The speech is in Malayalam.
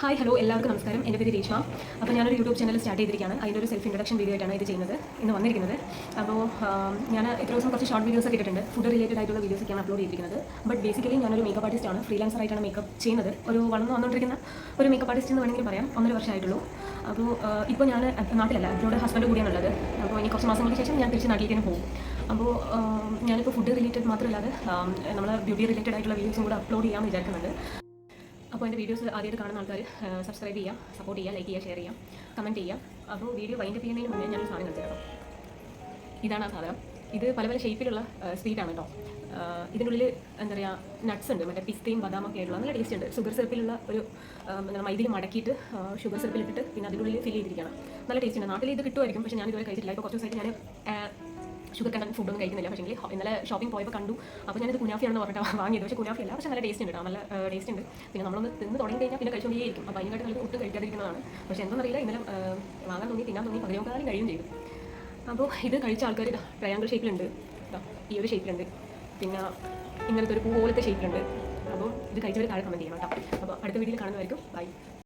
ഹായ് ഹലോ എല്ലാവർക്കും നമസ്കാരം. എന്റെ പേര് രേഷ്മ. അപ്പോൾ ഞാനൊരു യൂട്യൂബ് ചാനൽ സ്റ്റാർട്ട് ചെയ്തിരിക്കുകയാണ്. അതിന്റെ ഒരു സെൽഫ് ഇൻട്രഡക്ഷൻ വീഡിയോ ആയിട്ടാണ് ഇത് ചെയ്യുന്നത്. ഇന്ന് വന്നിരിക്കുന്നത്. അപ്പോൾ ഞാൻ ഇത്ര ദിവസം കുറച്ച് ഷോർട്ട് വീഡിയോസ് ഇട്ടിട്ടുണ്ട്. ഫുഡ് റിലേറ്റഡ് ആയിട്ടുള്ള വീഡിയോസ് ഒക്കെയാണ് അപ്ലോഡ് ചെയ്തിരിക്കുന്നത്. ബട്ട് ബേസിക്കലി ഞാനൊരു മേക്കപ്പ് ആർട്ടിസ്റ്റാണ് ഫ്രീലാൻസർ ആയിട്ടാണ് മേക്കപ്പ് ചെയ്യുന്നത്. ഒരു വളർന്നു വന്നുകൊണ്ടിരിക്കുന്ന ഒരു മേക്കപ്പ് ആർട്ടിസ്റ്റ് എന്ന് വേണമെങ്കിൽ പറയാം. ഒന്നര വർഷമായിട്ടുള്ളൂ. അപ്പോൾ ഇപ്പോൾ ഞാൻ നാട്ടിലല്ല അവരോട് ഹസ്ബൻഡ് കൂടിയാണ് ഉള്ളത് അപ്പോൾ ഇനി കുറച്ച് മാസങ്ങൾക്ക് ശേഷം ഞാൻ തിരിച്ച് നാട്ടിലേക്ക് പോകും. അപ്പോൾ ഞാനിപ്പോൾ ഫുഡ് റിലേറ്റഡ് മാത്രമല്ലാതെ നമ്മൾ ബ്യൂട്ടി റിലേറ്റഡ് ആയിട്ടുള്ള വീഡിയോസും കൂടെ അപ്ലോഡ് ചെയ്യാമെന്ന് വിചാരിക്കുന്നുണ്ട്. അപ്പോൾ എന്റെ വീഡിയോസ് ആദ്യമായിട്ട് കാണുന്ന ആൾക്കാർ സബ്സ്ക്രൈബ് ചെയ്യാം സപ്പോർട്ട് ചെയ്യുക ലൈക്ക് ചെയ്യുക ഷെയർ ചെയ്യാം കമന്റ് ചെയ്യാം അപ്പോൾ വീഡിയോ വൈൻഡപ്പ് ചെയ്യുന്നതിന് മുന്നേ ഞാൻ സാധനം കാണിച്ചു തരാം ഇതാണ് ആ സാധനം. ഇത് പല പല ഷേപ്പിലുള്ള സ്വീറ്റാണ് കേട്ടോ. ഇതിന്റെ ഉള്ളിൽ എന്താ പറയുക നട്ട്സ് ഉണ്ട്. മറ്റേ പിസ്തയും ബദാമൊക്കെ ആയിട്ടുള്ള നല്ല ടേസ്റ്റ് ഉണ്ട്. ഷുഗർ സിറപ്പിലുള്ള ഒരു എന്താ മൈദയിൽ മടക്കിയിട്ട് ഷുഗർ സിറപ്പിലിട്ടിട്ട് പിന്നെ പിന്നെ അതിനുള്ളിൽ ഫില്ല് ചെയ്തിരിക്കണം നല്ല ടേസ്റ്റ് ഉണ്ട്. നാട്ടിൽ ഇത് കിട്ടുമായിരിക്കും. പക്ഷേ ഞാൻ കഴിച്ചിട്ടില്ല. ഇപ്പോൾ കുറച്ച് ദിവസമായിട്ട് ഞാൻ ഷുഗർ കണ്ടൻ ഫുഡൊന്നും കഴിക്കുന്നില്ല. പക്ഷേ ഇന്നലെ ഷോപ്പിംഗ് പോയപ്പോൾ കണ്ടു. അപ്പോൾ ഞാനിത് കുനാഫിയാണെന്ന് പറഞ്ഞിട്ട് വാങ്ങിയത്. പക്ഷേ കുനാഫി അല്ല പക്ഷേ നല്ല ടേസ്റ്റ് ഉണ്ട് കേട്ടോ നല്ല ടേസ്റ്റ് ഉണ്ട്. പിന്നെ നമ്മളൊന്ന് തിന്ന് തുടങ്ങി കഴിഞ്ഞാൽ പിന്നെ കഴിച്ചുകൊണ്ടേയിരിക്കും അപ്പോൾ അതിന്റെ കാര്യത്തിൽ ഒട്ടും കഴിക്കാതിരിക്കുന്നതാണ്. പക്ഷേ എന്തെന്നറിയില്ല ഇന്നലെ വാങ്ങാൻ തോന്നി തിന്നാൻ തോന്നി പതിനൊക്കാലും കഴിയും ചെയ്തു. അപ്പോൾ ഇത് കഴിച്ച ആൾക്കാർ ട്രയാങ്കിൾ ഷേപ്പിലുണ്ട് ഈ ഒരു ഷേപ്പിലുണ്ട് പിന്നെ ഇങ്ങനത്തെ ഒരു പൂ പോലത്തെ ഷേപ്പിലുണ്ട് അപ്പോൾ ഇത് കഴിച്ചവർ താഴെ കമന്റ് ചെയ്യണം കേട്ടോ അപ്പോൾ അടുത്ത വീഡിയോയിൽ കാണുന്നതായിരിക്കും ബൈ